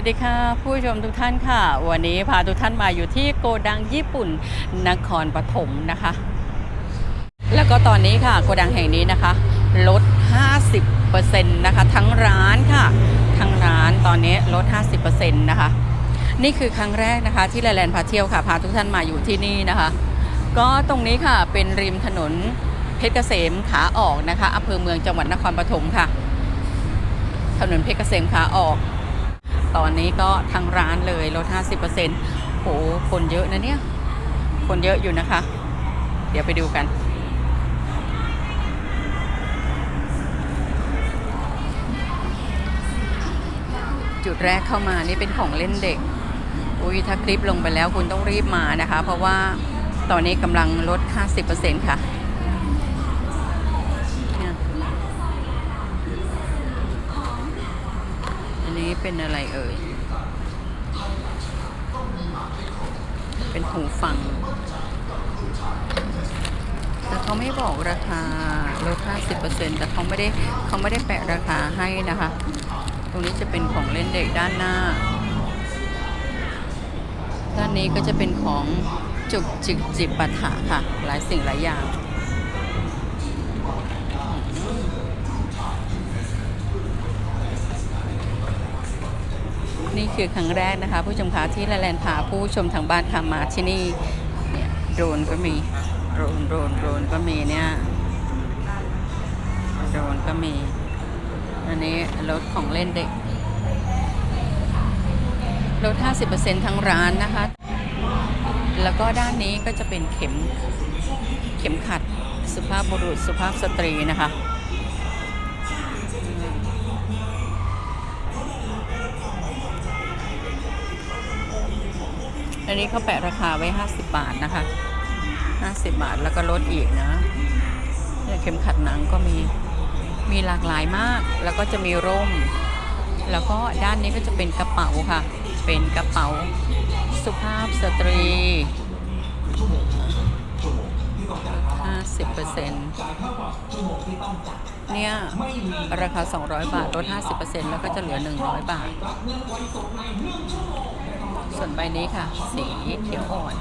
วัสดีค่ะ ผู้ชมทุกท่านค่ะ วันนี้พาทุกท่านมาอยู่ที่โกดังญี่ปุ่นนครปฐมนะคะ แล้วก็ตอนนี้ค่ะโกดังแห่งนี้นะคะ ลด 50%นะคะ ทั้งร้านค่ะ ทั้งร้านตอนนี้ลด 50%นะคะ นี่คือครั้งแรกนะคะ ที่แลนด์พาเที่ยวค่ะ พาทุกท่านมาอยู่ที่นี่นะคะ ก็ตรงนี้ค่ะเป็นริมถนนเพชรเกษมขาออกนะคะอำเภอเมืองจังหวัดนครปฐมค่ะ ถนนเพชรเกษมขาออก ตอนนี้ก็ทางร้านเลยลด 50%โห คนเยอะนะเนี่ย คนเยอะอยู่นะคะ เดี๋ยวไปดูกัน จุดแรกเข้ามานี่เป็นของเล่นเด็ก อุ้ยถ้าคลิปลงไปแล้วคุณต้องรีบมานะคะ เพราะว่าตอนนี้กำลังลด 50%ค่ะ นี้เป็นอะไรเอ่ย เป็นหูฟัง แต่เขาไม่บอกราคาลด50%แต่เขาไม่ได้เขาไม่ได้แปะราคาให้นะคะ ตรงนี้จะเป็นของเล่นเด็กด้านหน้า ด้านนี้ก็จะเป็นของจุกจิกจิบปัฏฐาค่ะ หลายสิ่งหลายอย่าง นี่ คือครั้งแรกนะคะผู้ชมคะที่ละแลนพาผู้ชมทางบ้านค่ะมาที่นี่เนี่ยโดรนก็มีโดรนโดรนโดรนก็มีเนี่ยโดรนก็มีอันนี้รถของเล่นเด็กลด 50%ทั้งร้านนะคะ แล้วก็ด้านนี้ก็จะเป็นเข็ม เข็มขัดสุภาพบุรุษสุภาพสตรีนะคะ อันนี้เขาแปะราคาไว้ 50 บาทนะคะ 50 บาทแล้วก็ลดอีกนะเนี่ยเข็มขัดหนังก็มี มีหลากหลายมาก แล้วก็จะมีร่ม แล้วก็ด้านนี้ก็จะเป็นกระเป๋าค่ะ เป็นกระเป๋าสุภาพสตรี 50%เนี่ย ราคา 200 บาท ลด 50%แล้วก็จะเหลือ 100 บาท ส่วนใบนี้ค่ะ สีเขียวอ่อน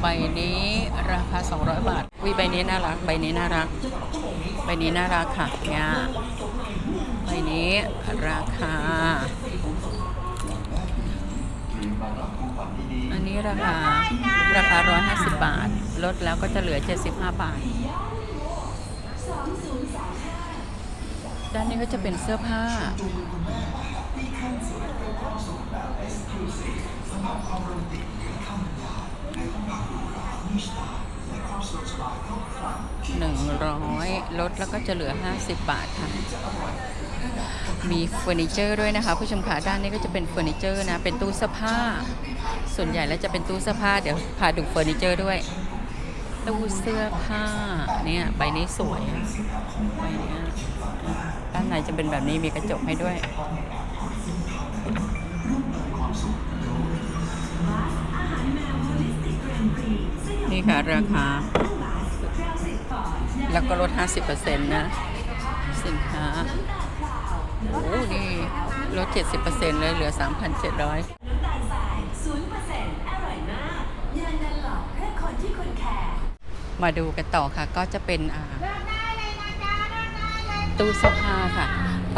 ใบนี้ราคา 200 บาทวิใบนี้น่ารัก ใบนี้น่ารัก ใบนี้น่ารักค่ะเนี่ยใบนี้ราคา อันนี้ราคา ราคา 150 บาท ลดแล้วก็จะเหลือ 75 บาทด้านนี้ก็จะเป็นเสื้อผ้า หนึ่งร้อยลดแล้วก็จะเหลือ 50 บาทค่ะ มีเฟอร์นิเจอร์ด้วยนะคะ ผู้ชมขาด้านนี้ก็จะเป็นเฟอร์นิเจอร์นะ เป็นตู้เสื้อผ้า ส่วนใหญ่แล้วจะเป็นตู้เสื้อผ้า เดี๋ยวพาดูเฟอร์นิเจอร์ด้วย ตู้เสื้อผ้าเนี่ยใบนี้สวยใบนี้ด้านในจะเป็นแบบนี้มีกระจกให้ด้วย นี่ค่ะราคา แล้วก็ลด 50%นะ สินค้า โอ้นี่ลด 70%เลยเหลือ 3,700มาดูกันต่อค่ะก็จะเป็นตู้เสื้อผ้าค่ะ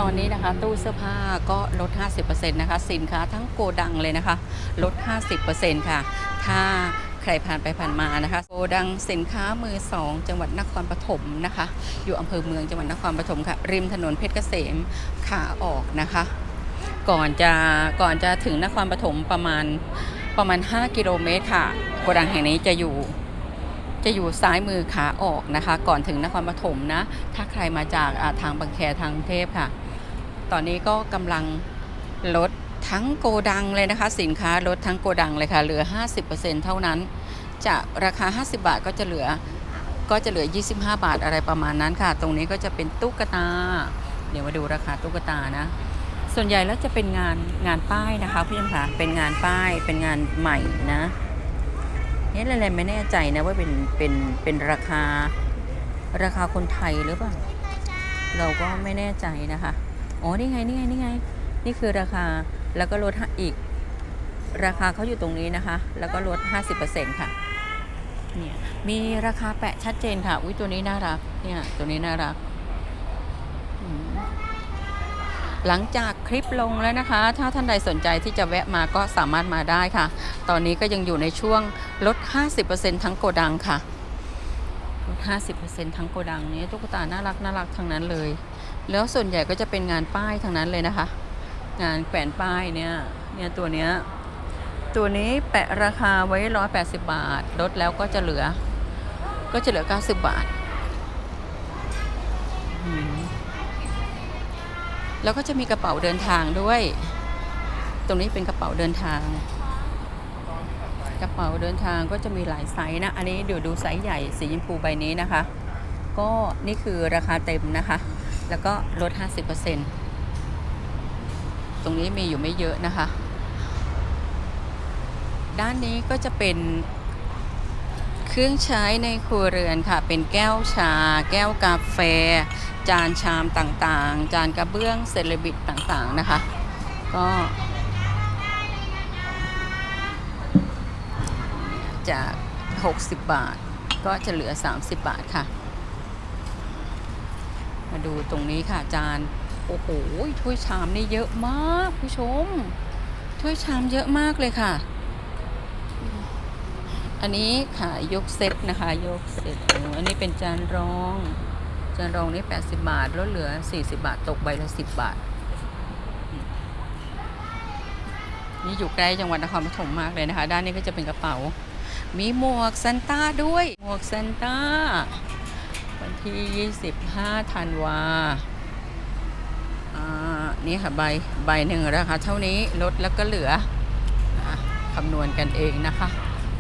ตอนนี้นะคะตู้เสื้อผ้าก็ลด 50%นะคะ สินค้าทั้งโกดังเลยนะคะ ลด 50%ค่ะ ถ้า ใครผ่านไปผ่านมานะคะโกดังสินค้ามือสองจังหวัดนครปฐมนะคะ อยู่อำเภอเมืองจังหวัดนครปฐมค่ะ ริมถนนเพชรเกษมขาออกนะคะ ก่อนจะก่อนจะถึงนครปฐมประมาณประมาณ 5 กิโลเมตรค่ะ โกดังแห่งนี้จะอยู่จะอยู่ซ้ายมือขาออกนะคะ ก่อนถึงนครปฐมนะ ถ้าใครมาจากาทางบางแคทางเทพค่ะ ตอนนี้ก็กำลังลด ทั้งโกดังเลยนะคะ สินค้าลดทั้งโกดังเลยค่ะเหลือ 50%เท่านั้นจากราคา 50 บาทก็จะเหลือก็จะเหลือ 25 บาทอะไรประมาณนั้นค่ะ ตรงนี้ก็จะเป็นตุ๊กตา เดี๋ยวมาดูราคาตุ๊กตานะ ส่วนใหญ่แล้วจะเป็นงานงานป้ายนะคะพี่ชมค่ะเป็นงานป้ายเป็นงานใหม่นะนี่อะไรไม่แน่ใจนะว่าเป็นเป็นเป็นราคาราคาคนไทยหรือเปล่าเราก็ไม่แน่ใจนะคะ อ๋อ นี่ไง นี่ไง นี่ไง นี่คือราคา แล้วก็ลดอีก ราคาเขาอยู่ตรงนี้นะคะ แล้วก็ลด 50%ค่ะเนี่ยมีราคาแปะชัดเจนค่ะ อุ้ยตัวนี้น่ารัก เนี่ย ตัวนี้น่ารัก หลังจากคลิปลงแล้วนะคะ ถ้าท่านใดสนใจที่จะแวะมาก็สามารถมาได้ค่ะ ตอนนี้ก็ยังอยู่ในช่วงลด 50%ทั้งโกดังค่ะ ลด 50%ทั้งโกดังนี้ตุ๊กตาน่ารักน่ารักทั้งนั้นเลย แล้วส่วนใหญ่ก็จะเป็นงานป้ายทั้งนั้นเลยนะคะ งานแขวนป้ายเนี่ย เนี่ยตัวเนี้ย ตัวนี้แปะราคาไว้180บาท ลดแล้วก็จะเหลือ ก็จะเหลือ90บาทอืมแล้วก็จะมีกระเป๋าเดินทางด้วย ตรงนี้เป็นกระเป๋าเดินทาง กระเป๋าเดินทางก็จะมีหลายไซส์นะ อันนี้เดี๋ยวดูไซส์ใหญ่สีชมพูใบนี้นะคะ ก็นี่คือราคาเต็มนะคะ แล้วก็ลด 50% ตรงนี้มีอยู่ไม่เยอะนะคะ ด้านนี้ก็จะเป็นเครื่องใช้ในครัวเรือนค่ะ เป็นแก้วชา แก้วกาแฟ จานชามต่างๆ จานกระเบื้องเซเลบิตต่างๆนะคะ ก็จาก 60 บาทก็จะเหลือ 30 บาทค่ะ มาดูตรงนี้ค่ะจาน โอ้โหถ้วยชามนี่เยอะมากผู้ชม ถ้วยชามเยอะมากเลยค่ะ อันนี้ขายยกเซตนะคะ ยกเซตอันนี้เป็นจานรอง จานรองนี่ 80 บาทลดเหลือ 40 บาท ตกใบละ 10 บาท นี่อยู่ใกล้จังหวัดนครปฐมมากเลยนะคะ ด้านนี้ก็จะเป็นกระเป๋า มีหมวกซันต้าด้วย หมวกซันต้าวันที่ 25ธันวาอ่า นี่ค่ะใบใบหนึ่งราคาเท่านี้ลดแล้วก็เหลือคำนวณกันเองนะคะ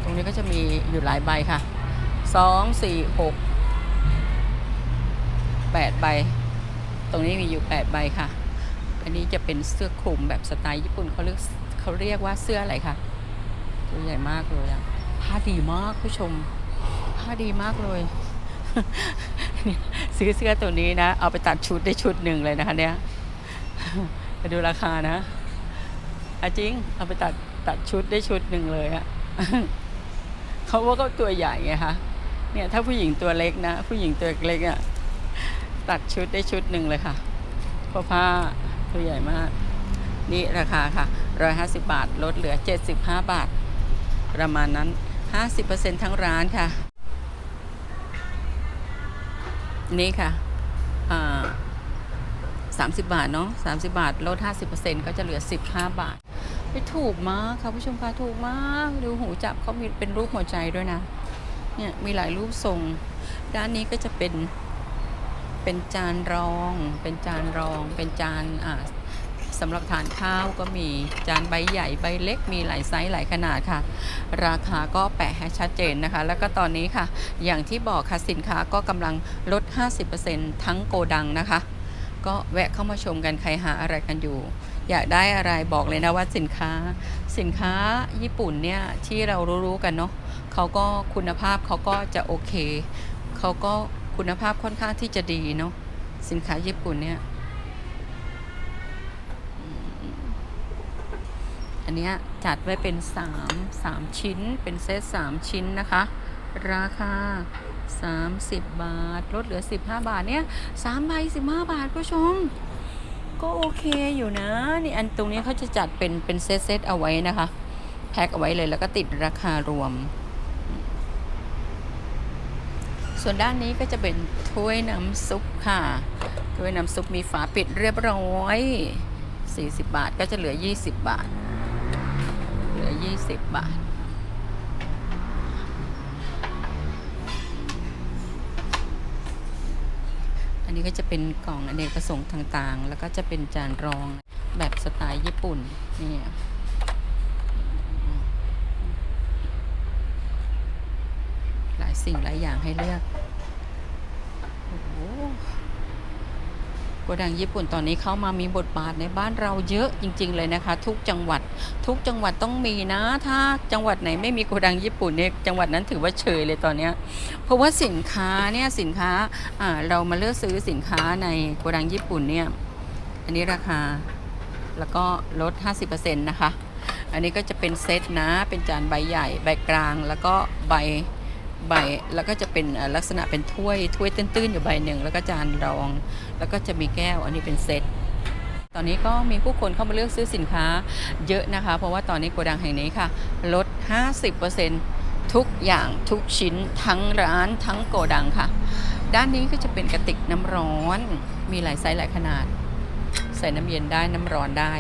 ตรงนี้ก็จะมีอยู่หลายใบค่ะสองสี่หกแปดใบ ตรงนี้มีอยู่แปดใบค่ะ อันนี้จะเป็นเสื้อคลุมแบบสไตล์ญี่ปุ่นเขาเรียกเขาเรียกว่าเสื้ออะไรคะตัวใหญ่มากเลยอะผ้าดีมากผู้ชมผ้าดีมากเลยเนี่ยซื้อเสื้อตัวนี้นะ เอาไปตัดชุดได้ชุดหนึ่งเลยนะคะเนี่ย ไปดูราคานะอะจริง เอาไปตัดตัดชุดได้ชุดหนึ่งเลยอะเขาว่าก็ตัวใหญ่ไงคะเนี่ยถ้าผู้หญิงตัวเล็กนะ ผู้หญิงตัวเล็กอะตัดชุดได้ชุดหนึ่งเลยค่ะเพราะผ้าตัวใหญ่มาก นี่ราคาค่ะร้อยห้าสิบาท ลดเหลือเจ็ดสิบห้าบาท ประมาณนั้นห้าสิบเปอร์เซ็นทั้งร้านค่ะ นี่ค่ะอ่า สามสิบบาทเนาะสามสิบาทลดห้าสิบเปอร์เซ็นก็จะเหลือสิบห้าบาทไปถูกมากค่ะผู้ชมคะถูกมาก ดูหูจับเขามีเป็นรูปหัวใจด้วยนะ เนี่ยมีหลายรูปทรง ด้านนี้ก็จะเป็นเป็นจานรอง เป็นจานรอง เป็นจานอ่าสำหรับทานข้าวก็มีจานใบใหญ่ใบเล็กมีหลายไซส์หลายขนาดค่ะ ราคาก็แปะให้ชัดเจนนะคะ แล้วก็ตอนนี้ค่ะ อย่างที่บอกค่ะสินค้าก็กำลังลด 50%ทั้งโกดังนะคะ ก็แวะเข้ามาชมกันใครหาอะไรกันอยู่ อยากได้อะไรบอกเลยนะว่าสินค้า สินค้าญี่ปุ่นเนี่ยที่เรารู้ๆกันเนาะเขาก็คุณภาพเขาก็จะโอเคเขาก็คุณภาพค่อนข้างที่จะดีเนาะสินค้าญี่ปุ่นเนี่ยอันนี้จัดไว้เป็น 3 3 ชิ้นเป็นเซต3 ชิ้นนะคะ ราคา 30 บาท ลดเหลือ 15 บาทเนี่ย3ใบ15 บาทผู้ชม ก็โอเคอยู่นะ นี่อันตรงนี้เขาจะจัดเป็นเป็นเซตเซตเอาไว้นะคะ แพ็คเอาไว้เลยแล้วก็ติดราคารวม ส่วนด้านนี้ก็จะเป็นถ้วยน้ำซุปค่ะถ้วยน้ำซุปมีฝาปิดเรียบร้อย 40 บาทก็จะเหลือ 20 บาท เหลือ 20 บาท อันนี้ก็จะเป็นกล่องอเนกประสงค์ต่างๆ แล้วก็จะเป็นจานรองแบบสไตล์ญี่ปุ่นนี่หลายสิ่งหลายอย่างให้เลือกโอ้ กดังญี่ปุ่นตอนนี้เข้ามามีบทบาทในบ้านเราเยอะจริง ๆ เลยนะคะ ทุกจังหวัด ทุกจังหวัดต้องมีนะ ถ้าจังหวัดไหนไม่มีโกดังญี่ปุ่นเนี่ยจังหวัดนั้นถือว่าเฉยเลยตอนนี้เพราะว่าสินค้าเนี่ยสินค้าอ่าเรามาเลือกซื้อสินค้าในโกดังญี่ปุ่นเนี่ยอันนี้ราคาแล้วก็ลด 50%นะคะ อันนี้ก็จะเป็นเซตนะเป็นจานใบใหญ่ใบกลางแล้วก็ใบ ใบแล้วก็จะเป็นลักษณะเป็นถ้วยถ้วยตื้นๆอยู่ใบหนึ่งแล้วก็จานรอง แล้วก็จะมีแก้ว อันนี้เป็นเซตตอนนี้ก็มีผู้คนเข้ามาเลือกซื้อสินค้าเยอะนะคะ เพราะว่าตอนนี้โกดังแห่งนี้ค่ะ ลด 50%ทุกอย่างทุกชิ้นทั้งร้านทั้งโกดังค่ะ ด้านนี้ก็จะเป็นกระติกน้ำร้อน มีหลายไซส์หลายขนาด ใส่น้ำเย็นได้น้ำร้อนได้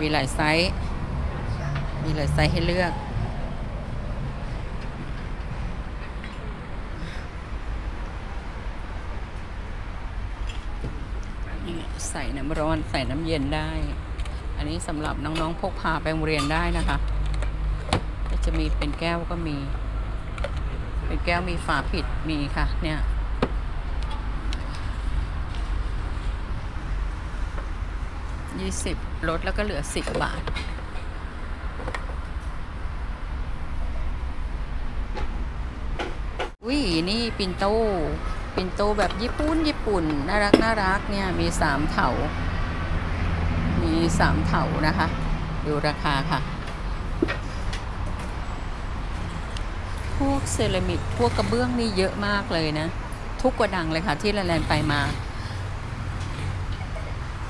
มีหลายไซส์มีหลายไซส์ให้เลือก นี่ ใส่น้ำร้อนใส่น้ำเย็นได้ อันนี้สำหรับน้องๆพกพาไปโรงเรียนได้นะคะก็จะมีเป็นแก้วก็มี เป็นแก้วมีฝาปิดมีค่ะ เนี่ยยี่สิบลดแล้วก็เหลือสิบบาทวินี่ปินโต ปินโตแบบญี่ปุ่นญี่ปุ่น น่ารักน่ารักเนี่ยมีสามเถา มีสามเถานะคะ ดูราคาค่ะ พวกเซรามิกพวกกระเบื้องนี่เยอะมากเลยนะ ทุกกระดังเลยค่ะที่แลนไปมา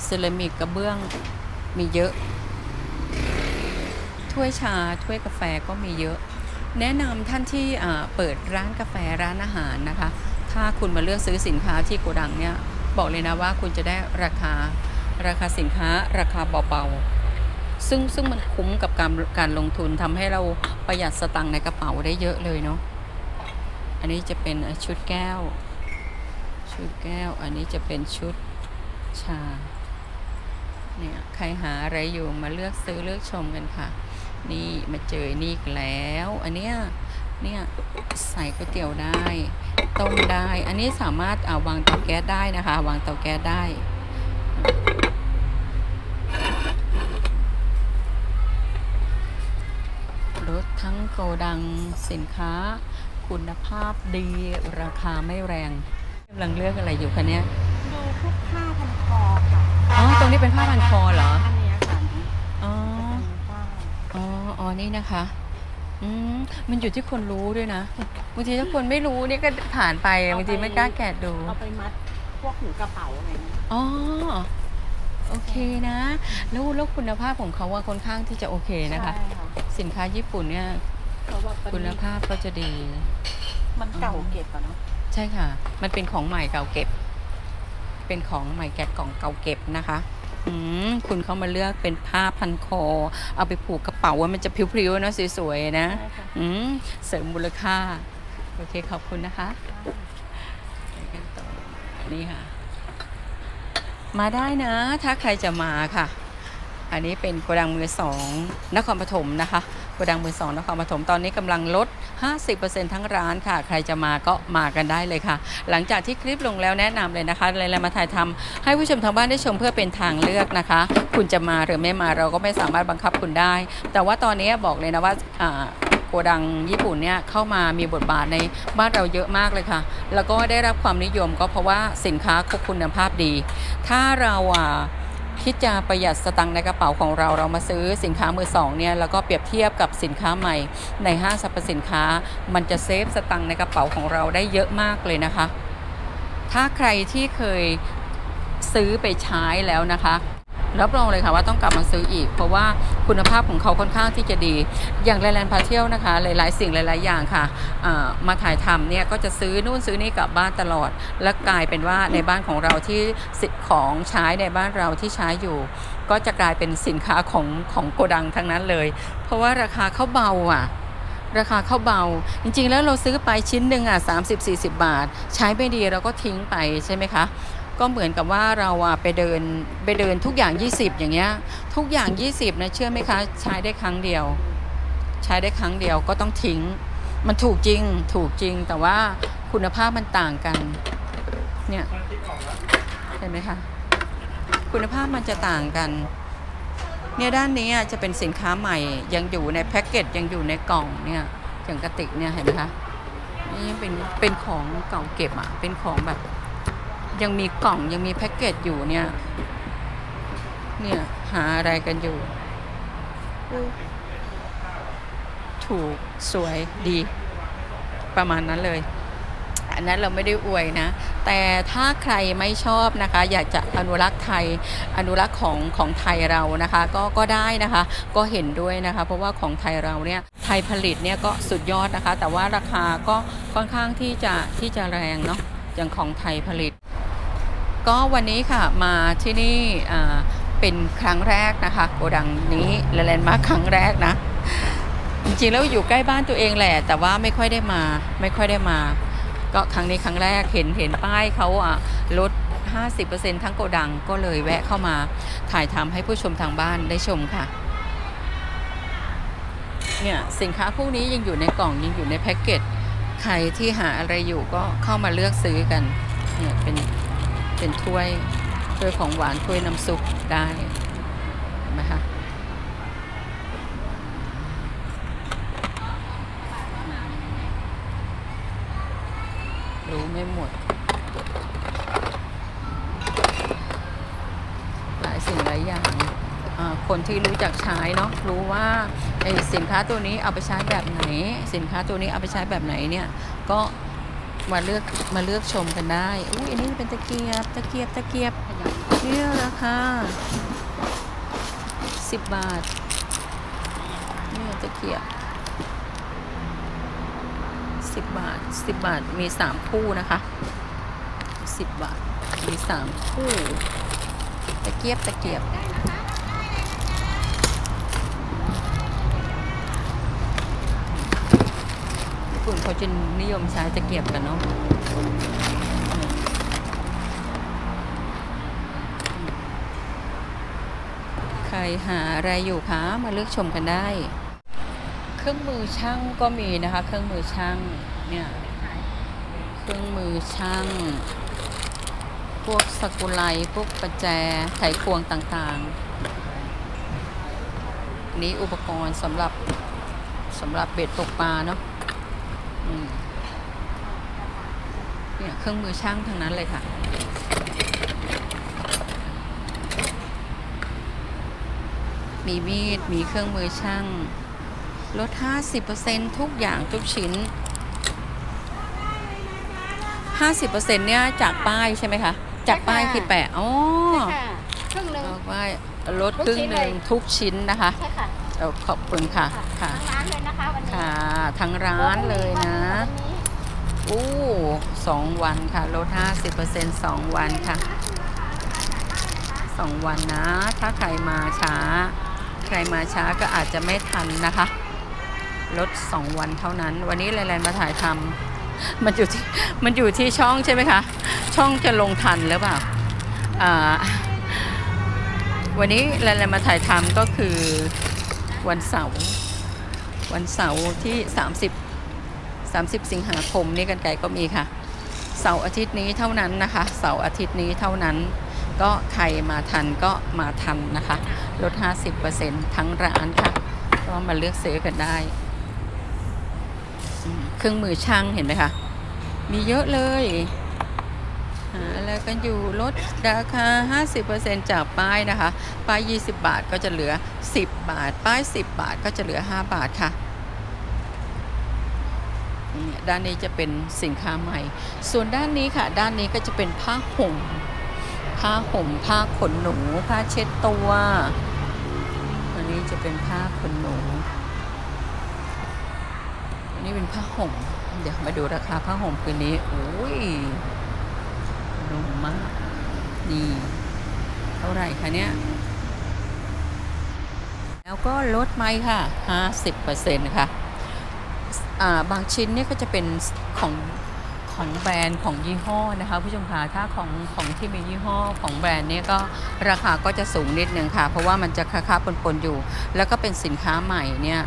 เซรามิกกระเบื้องมีเยอะ ถ้วยชาถ้วยกาแฟก็มีเยอะ แนะนำท่านที่เปิดร้านกาแฟร้านอาหารนะคะ ถ้าคุณมาเลือกซื้อสินค้าที่โกดังเนี่ยบอกเลยนะว่าคุณจะได้ราคาราคาสินค้าราคาเบาๆ ซึ่งซึ่งมันคุ้มกับการการลงทุนทำให้เราประหยัดสตังค์ในกระเป๋าได้เยอะเลยเนาะอันนี้จะเป็นชุดแก้ว ชุดแก้ว อันนี้จะเป็นชุดชาเนี่ยใครหาอะไรอยู่มาเลือกซื้อเลือกชมกันค่ะ นี่มาเจอนี่แล้ว อันเนี้ยเนี่ยใส่ก๋วยเตี๋ยวได้ ต้มได้ อันนี้สามารถเอาวางเตาแก๊สได้นะคะ วางเตาแก๊สได้ รถทั้งโกดังสินค้า คุณภาพดีราคาไม่แรงกำลังเลือกอะไรอยู่คะเนี่ยดูพวกผ้าพันคอค่ะอ๋อ ตรงนี้เป็นผ้าพันคอเหรอ อันเนี้ยค่ะอ๋อจะเป็นผ้าอ๋อ อ๋อ นี่นะคะ อืมมันอยู่ที่คนรู้ด้วยนะบางทีถ้าคนไม่รู้นี่ก็ผ่านไปบางทีไม่กล้าแกะดูเอาไปมัดพวกหูกระเป๋าอะไรเงี้ยอ๋อโอเคนะแล้วแล้วคุณภาพของเขาว่าค่อนข้างที่จะโอเคนะคะ ใช่ค่ะสินค้าญี่ปุ่นเนี่ย เพราะว่าเป็นคุณภาพก็จะดี มันเก่าเก็บอะเนาะใช่ค่ะ มันเป็นของใหม่เก่าเก็บ เป็นของใหม่แกะกล่องเก่าเก็บนะคะอืม คุณเขามาเลือกเป็นผ้าพันคอ เอาไปผูกกระเป๋าว่ามันจะพริ้วๆนะสวยๆนะใช่ค่ะอืมเสริมมูลค่า โอเคขอบคุณนะคะไปกันต่อนี่ค่ะ มาได้นะ ถ้าใครจะมาค่ะ อันนี้เป็นโกดังมือสองนครปฐมนะคะ โกดังมือสองนครปฐมตอนนี้กำลังลด 50%ทั้งร้านค่ะ ใครจะมาก็มากันได้เลยค่ะ หลังจากที่คลิปลงแล้วแนะนำเลยนะคะเลยมาถ่ายทำให้ผู้ชมทางบ้านได้ชมเพื่อเป็นทางเลือกนะคะ คุณจะมาหรือไม่มาเราก็ไม่สามารถบังคับคุณได้ แต่ว่าตอนนี้บอกเลยนะว่าอ่าโกดังญี่ปุ่นเนี่ยเข้ามามีบทบาทในบ้านเราเยอะมากเลยค่ะ แล้วก็ได้รับความนิยมก็เพราะว่าสินค้าคุณภาพดี ถ้าเราอะ คิดจะประหยัดสตังค์ในกระเป๋าของเราเรามาซื้อสินค้ามือสองเนี่ยแล้วก็เปรียบเทียบกับสินค้าใหม่ในห้างสรรพสินค้า มันจะเซฟสตังค์ในกระเป๋าของเราได้เยอะมากเลยนะคะ ถ้าใครที่เคยซื้อไปใช้แล้วนะคะ รับรองเลยค่ะว่าต้องกลับมาซื้ออีก เพราะว่าคุณภาพของเขาค่อนข้างที่จะดี อย่างแลนด์พาเที่ยวนะคะ หลาย ๆ สิ่งหลาย ๆ อย่างค่ะมาถ่ายทำเนี่ยก็จะซื้อนู่นซื้อนี่กลับบ้านตลอด และกลายเป็นว่าในบ้านของเราที่สิของใช้ในบ้านเราที่ใช้อยู่ ก็จะกลายเป็นสินค้าของของโกดังทั้งนั้นเลย เพราะว่าราคาเขาเบาอะราคาเขาเบา จริง ๆ แล้วเราซื้อไปชิ้นหนึ่งอะ30 40บาท ใช้ไม่ดีเราก็ทิ้งไปใช่ไหมคะ ก็เหมือนกับว่าเราอะไปเดินไปเดินทุกอย่าง 20 อย่างเงี้ยทุกอย่าง 20นะเชื่อไหมคะ ใช้ได้ครั้งเดียว ใช้ได้ครั้งเดียวก็ต้องทิ้ง มันถูกจริงถูกจริงแต่ว่าคุณภาพมันต่างกันเนี่ยเห็นไหมคะคุณภาพมันจะต่างกันเนี่ยด้านนี้จะเป็นสินค้าใหม่ยังอยู่ในแพ็กเกจยังอยู่ในกล่องเนี่ยอย่างกระติกเนี่ยเห็นไหมคะนี่เป็นเป็นของเก่าเก็บอะเป็นของแบบ ยังมีกล่องยังมีแพ็กเกจอยู่เนี่ย เนี่ย หาอะไรกันอยู่ ถูกสวยดีประมาณนั้นเลย อันนั้นเราไม่ได้อวยนะ แต่ถ้าใครไม่ชอบนะคะ อยากจะอนุรักษ์ไทย อนุรักษ์ของของไทยเรานะคะ ก็ก็ได้นะคะ ก็เห็นด้วยนะคะ เพราะว่าของไทยเราเนี่ย ไทยผลิตเนี่ยก็สุดยอดนะคะ แต่ว่าราคาก็ค่อนข้างที่จะที่จะแรงเนาะอย่างของไทยผลิต ก็วันนี้ค่ะมาที่นี่เป็นครั้งแรกนะคะโกดังนี้และแลนด์มาร์คครั้งแรกนะ จริงๆแล้วอยู่ใกล้บ้านตัวเองแหละ แต่ว่าไม่ค่อยได้มาไม่ค่อยได้มา ก็ครั้งนี้ครั้งแรกเห็นเห็นป้ายเขาอะลด 50%ทั้งโกดังก็เลยแวะเข้ามาถ่ายทำให้ผู้ชมทางบ้านได้ชมค่ะเนี่ยสินค้าพวกนี้ยังอยู่ในกล่องยังอยู่ในแพ็กเกจใครที่หาอะไรอยู่ก็เข้ามาเลือกซื้อกันเนี่ยเป็น เป็นถ้วยถ้วยของหวานถ้วยน้ำซุปได้เห็นไหมคะรู้ไม่หมด หลายสิ่งหลายอย่าง คนที่รู้จักใช้เนาะรู้ว่าไอสินค้าตัวนี้เอาไปใช้แบบไหน สินค้าตัวนี้เอาไปใช้แบบไหนเนี่ยก็ มาเลือกมาเลือกชมกันได้อุ้ยอันนี้เป็นตะเกียบตะเกียบตะเกียบเนี่ยราคาสิบบาทเนี่ยตะเกียบสิบบาทสิบบาทมีสามคู่นะคะสิบบาทมีสามคู่ ตะเกียบตะเกียบ ปุ่นเขาจะนิยมใช้ตะเกียบกันเนาะใครหาอะไรอยู่คะมาเลือกชมกันได้ เครื่องมือช่างก็มีนะคะ เครื่องมือช่างเนี่ยเครื่องมือช่าง พวกสกุไลพวกประแจไขควงต่างๆ นี้อุปกรณ์สำหรับสำหรับเบ็ดตกปลาเนาะ เนี่ยเครื่องมือช่างทั้งนั้นเลยค่ะ มีมีด มีเครื่องมือช่าง ลด 50%ทุกอย่างทุกชิ้น 50%เนี่ยจากป้ายใช่ไหมคะ จากป้ายที่แปะอ๋อใช่ค่ะครึ่งหนึ่งบอกว่าลดครึ่งหนึ่งทุกชิ้นนะคะ ใช่ค่ะ เอาขอบคุณค่ะค่ะทั้งร้านเลยนะคะวันนี้ค่ะทั้งร้านเลยนะวันนี้อู้สองวันค่ะ ลด 50%สองวันค่ะสองวันนะ ถ้าใครมาช้า ใครมาช้าก็อาจจะไม่ทันนะคะ ลด2วันเท่านั้น วันนี้แลนๆมาถ่ายทำมันอยู่ที่ มันอยู่ที่ช่องใช่ไหมคะ ช่องจะลงทันหรือเปล่าอ่าวันนี้แลนๆมาถ่ายทำก็คือ วันเสาร์วันเสาร์ที่ 30 30 สิงหาคมนี่กันไกลก็มีค่ะ เสาร์อาทิตย์นี้เท่านั้นนะคะ เสาร์อาทิตย์นี้เท่านั้น ก็ใครมาทันก็มาทันนะคะ ลด 50%ทั้งร้านค่ะ ก็มาเลือกซื้อกันได้ เครื่องมือช่างเห็นไหมคะ มีเยอะเลย หาอะไรกันอยู่ลดราคา 50%จากป้ายนะคะ ป้าย 20 บาทก็จะเหลือ 10 บาท ป้าย 10 บาทก็จะเหลือ 5 บาทค่ะด้านนี้จะเป็นสินค้าใหม่ ส่วนด้านนี้ค่ะ ด้านนี้ก็จะเป็นผ้าห่ม ผ้าห่ม ผ้าขนหนู ผ้าเช็ดตัว อันนี้จะเป็นผ้าขนหนู อันนี้เป็นผ้าห่ม เดี๋ยวมาดูราคาผ้าห่มคืนนี้โอ้ย นุ่มมากดีเท่าไหร่คะเนี่ย แล้วก็ลดไหมค่ะ 50%ค่ะอ่าบางชิ้นเนี่ยก็จะเป็นของของแบรนด์ของยี่ห้อนะคะผู้ชมคะถ้าของของที่มียี่ห้อของแบรนด์เนี่ยก็ราคาก็จะสูงนิดนึงค่ะ เพราะว่ามันจะค้าๆปนๆอยู่ แล้วก็เป็นสินค้าใหม่เนี่ย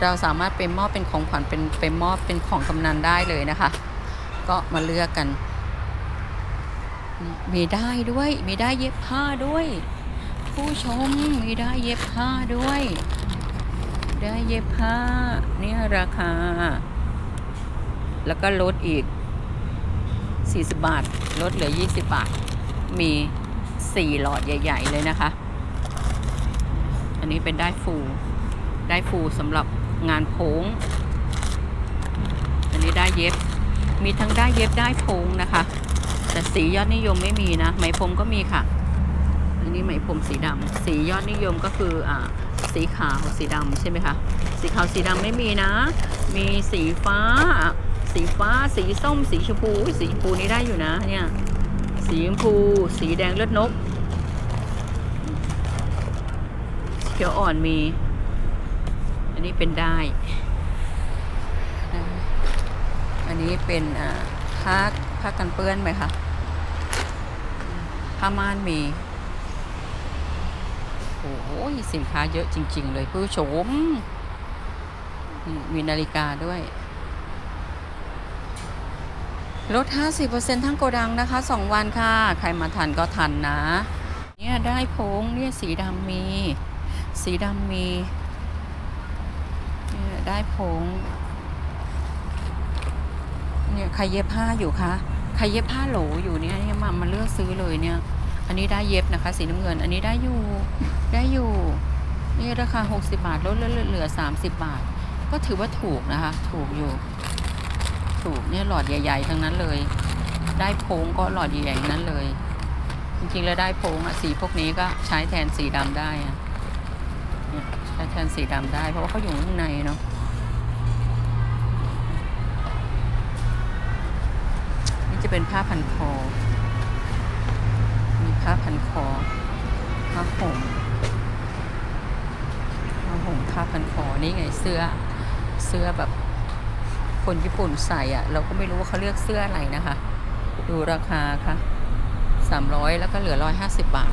เราสามารถเป็นมอบเป็นของขวัญเป็นเป็นมอบเป็นของกำนันได้เลยนะคะ ก็มาเลือกกัน มีได้ด้วย มีได้เย็บผ้าด้วย ผู้ชมมีได้เย็บผ้าด้วย ได้เย็บผ้าเนี่ยราคา แล้วก็ลดอีก 40 บาท ลดเหลือ 20 บาท มี 4 หลอดใหญ่ ๆ เลยนะคะ อันนี้เป็นได้ฟูได้ฟูสำหรับงานโพ้งอันนี้ได้เย็บ มีทั้งได้เย็บได้โพ้งนะคะ แต่สียอดนิยมไม่มีนะ ไหมพรมก็มีค่ะ อันนี้ไหมพรมสีดำสียอดนิยมก็คืออ่าสีขาวสีดำใช่ไหมคะสีขาวสีดำไม่มีนะ มีสีฟ้า สีฟ้า สีส้ม สีชมพูสีชมพูนี่ได้อยู่นะเนี่ยสีชมพู สีแดงเลือดนกเขียวอ่อนมี อันนี้เป็นได้ อันนี้เป็นอ่าผ้า ผ้ากันเปื้อนไหมคะผ้าม่านมี โอ้โหสินค้าเยอะจริง ๆ เลยผู้ชม มีนาฬิกาด้วย ลด 50%ทั้งโกดังนะคะ 2 วันค่ะ ใครมาทันก็ทันนะ เนี่ยได้โพงเนี่ยสีดำมี สีดำมีเนี่ยได้โพง เนี่ยใครเย็บผ้าอยู่คะใครเย็บผ้าโหลอยู่เนี่ยเนี่ยมามาเลือกซื้อเลยเนี่ย อันนี้ได้เย็บนะคะ สีน้ำเงิน อันนี้ได้อยู่ได้อยู่นี่ราคา 60 บาทลดเหลือ 30 บาท ก็ถือว่าถูกนะคะ ถูกอยู่ ถูกเนี่ยหลอดใหญ่ ๆ ทั้งนั้นเลย ได้โพงก็หลอดใหญ่ๆทั้งนั้นเลย จริงๆแล้วได้โพงอะสีพวกนี้ก็ใช้แทนสีดำได้อะใช้แทนสีดำได้ เพราะว่าเขาอยู่ข้างในเนาะ จะเป็นผ้าพันคอ มีผ้าพันคอ ผ้าห่ม ผ้าห่มผ้าพันคอ นี่ไงเสื้อ เสื้อแบบคนญี่ปุ่นใส่อะเราก็ไม่รู้ว่าเขาเลือกเสื้ออะไรนะคะ ดูราคาค่ะสามร้อยแล้วก็เหลือร้อยห้าสิบบาท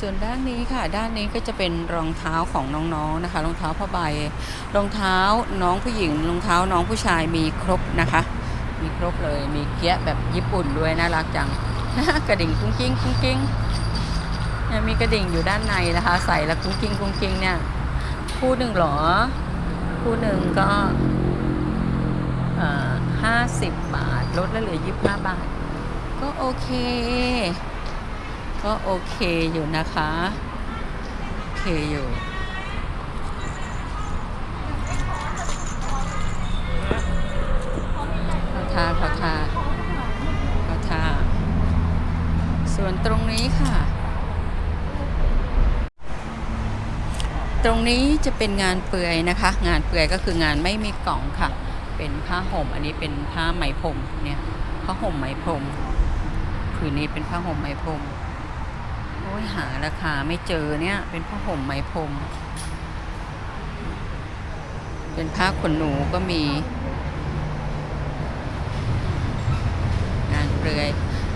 ส่วนด้านนี้ค่ะ ด้านนี้ก็จะเป็นรองเท้าของน้องๆนะคะ รองเท้าผ้าใบ รองเท้าน้องผู้หญิง รองเท้าน้องผู้ชายมีครบนะคะ มีครบเลย มีเกี๊ยแบบญี่ปุ่นด้วยน่ารักจัง กระดิ่งกุ้งกิ้งกุ้งกิ้งมีกระดิ่งอยู่ด้านในนะคะ ใส่แล้วกุ้งกิ้งกุ้งกิ้งเนี่ยคู่หนึ่งหรอ คู่หนึ่งก็ห้าสิบบาท ลดแล้วเหลือยี่บห้าบาท ก็โอเค ก็โอเคอยู่นะคะ โอเคอยู่เขาทาเขาทาเขาทาส่วนตรงนี้ค่ะ ตรงนี้จะเป็นงานเปลือยนะคะ งานเปลือยก็คืองานไม่มีกล่องค่ะ เป็นผ้าห่ม อันนี้เป็นผ้าไหมพรมเนี่ยผ้าห่มไหมพรมผืนนี้เป็นผ้าห่มไหมพรม โอ้ยหาราคาไม่เจอเนี่ย เป็นผ้าห่มไหมพรม เป็นผ้าขนหนูก็มี งานเปลือย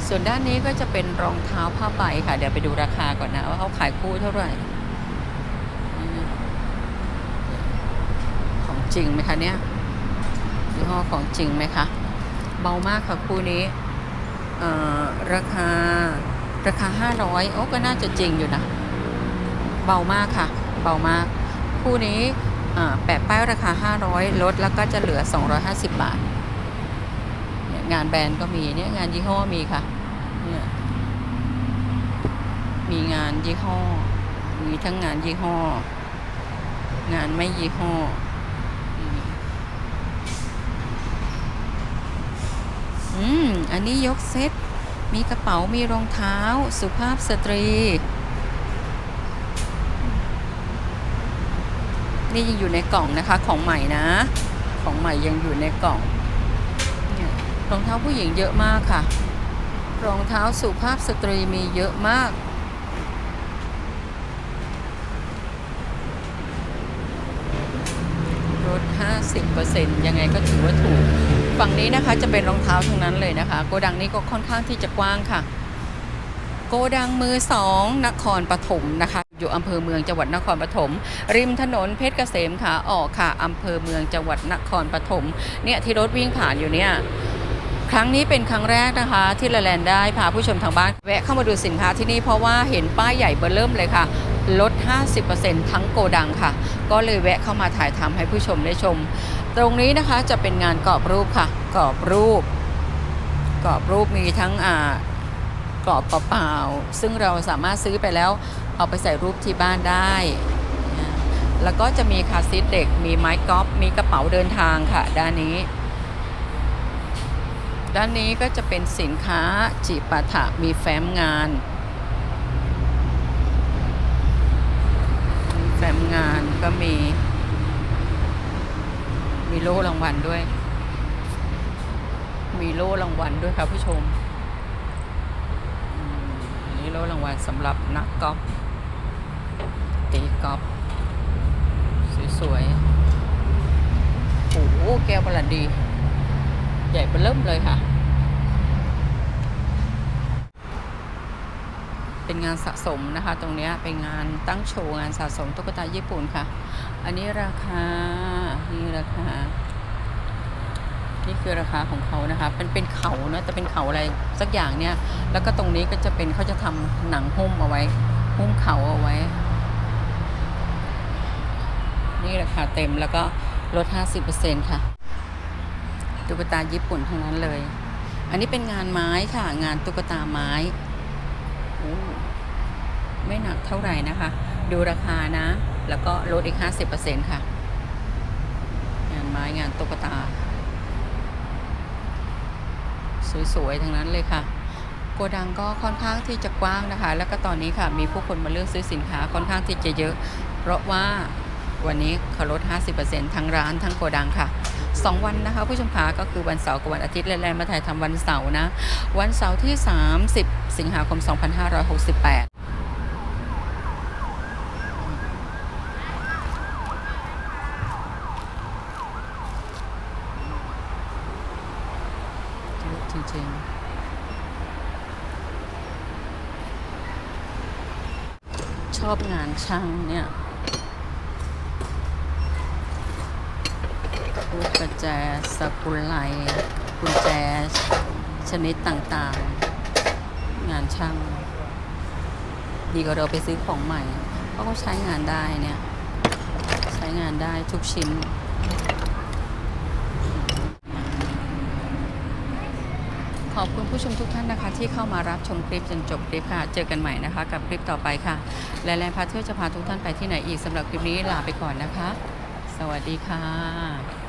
ส่วนด้านนี้ก็จะเป็นรองเท้าผ้าใบค่ะ เดี๋ยวไปดูราคาก่อนนะ ว่าเขาขายคู่เท่าไหร่ ของจริงไหมคะเนี่ยยี่ห้อของจริงไหมคะ เบามากค่ะคู่นี้ ราคา ราคา 500 โอ้ก็น่าจะจริงอยู่นะ เบามากค่ะ เบามาก คู่นี้แปะป้ายราคา 500 ลดแล้วก็จะเหลือ 250 บาทเนี่ยงานแบรนด์ก็มีเนี่ยงานยี่ห้อมีค่ะเนี่ยมีงานยี่ห้อ มีทั้งงานยี่ห้อ งานไม่ยี่ห้ออืม อันนี้ยกเซต มีกระเป๋ามีรองเท้า สุภาพสตรี นี่ยังอยู่ในกล่องนะคะของใหม่นะ ของใหม่ยังอยู่ในกล่องรองเท้าผู้หญิงเยอะมากค่ะ รองเท้าสุภาพสตรีมีเยอะมากลด50%ยังไงก็ถือว่าถูก ฝั่งนี้นะคะจะเป็นรองเท้าทั้งนั้นเลยนะคะ โกดังนี้ก็ค่อนข้างที่จะกว้างค่ะ โกดังมือสองนครปฐมนะคะ อยู่อำเภอเมืองจังหวัดนครปฐมริมถนนเพชรเกษมขาออกค่ะอำเภอเมืองจังหวัดนครปฐมเนี่ยที่รถวิ่งผ่านอยู่เนี่ยครั้งนี้เป็นครั้งแรกนะคะ ที่ละแลนได้พาผู้ชมทางบ้านแวะเข้ามาดูสินค้าที่นี่เพราะว่าเห็นป้ายใหญ่เบอร์เริ่มเลยค่ะ ลด 50%ทั้งโกดังค่ะ ก็เลยแวะเข้ามาถ่ายทำให้ผู้ชมได้ชม ตรงนี้นะคะจะเป็นงานกรอบรูปค่ะ กรอบรูป กรอบรูปมีทั้งอ่ากรอบเปล่าๆซึ่งเราสามารถซื้อไปแล้วเอาไปใส่รูปที่บ้านได้ แล้วก็จะมีคาซีทเด็ก มีไม้กอล์ฟมีกระเป๋าเดินทางค่ะ ด้านนี้ ด้านนี้ก็จะเป็นสินค้าจิปาถะมีแฟ้มงานมีแฟ้มงานก็มี มีโล่รางวัลด้วย มีโล่รางวัลด้วยครับผู้ชมอันนี้โล่รางวัลสำหรับนักกอล์ฟตีกอล์ฟสวยๆโอ้โหแก้วบรันดี ใหญ่เบิ่มเลยค่ะ เป็นงานสะสมนะคะ ตรงนี้เป็นงานตั้งโชว์งานสะสมตุ๊กตาญี่ปุ่นค่ะ อันนี้ราคา นี่ราคา นี่คือราคาของเขานะคะเป็นเป็นเขานะแต่เป็นเขาอะไรสักอย่างเนี่ย แล้วก็ตรงนี้ก็จะเป็นเขาจะทำหนังหุ้มเอาไว้หุ้มเขาเอาไว้ นี่ราคาเต็มแล้วก็ลด 50%ค่ะตุ๊กตาญี่ปุ่นทั้งนั้นเลย อันนี้เป็นงานไม้ค่ะ งานตุ๊กตาไม้โอ้ไม่หนักเท่าไหร่นะคะ ดูราคานะ แล้วก็ลดอีก 50%ค่ะานไม้งานตุ๊กตา สวยๆทั้งนั้นเลยค่ะโกดังก็ค่อนข้างที่จะกว้างนะคะ แล้วก็ตอนนี้ค่ะมีผู้คนมาเลือกซื้อสินค้าค่อนข้างที่จะเยอะ เพราะว่าวันนี้เขาลด 50%ทั้งร้านทั้งโกดังค่ะ 2 วันนะคะ ผู้ชมคะก็คือวันเสาร์กับวันอาทิตย์และแลนมาถ่ายทำวันเสาร์นะ วันเสาร์ที่ 30 สิงหาคม 2568 เยอะจริงๆ ช อบงานช่างเนี่ยลูกกระแจสกุลไลกุญแจชนิดต่างๆ งานช่าง ดีกว่าเราไปซื้อของใหม่ เพราะเขาใช้งานได้เนี่ย ใช้งานได้ทุกชิ้น ขอบคุณผู้ชมทุกท่านนะคะ ที่เข้ามารับชมคลิปจนจบคลิปค่ะ เจอกันใหม่นะคะ กับคลิปต่อไปค่ะ และแลนพาเทอร์จะพาทุกท่านไปที่ไหนอีกสำหรับคลิปนี้ลาไปก่อนนะคะ สวัสดีค่ะ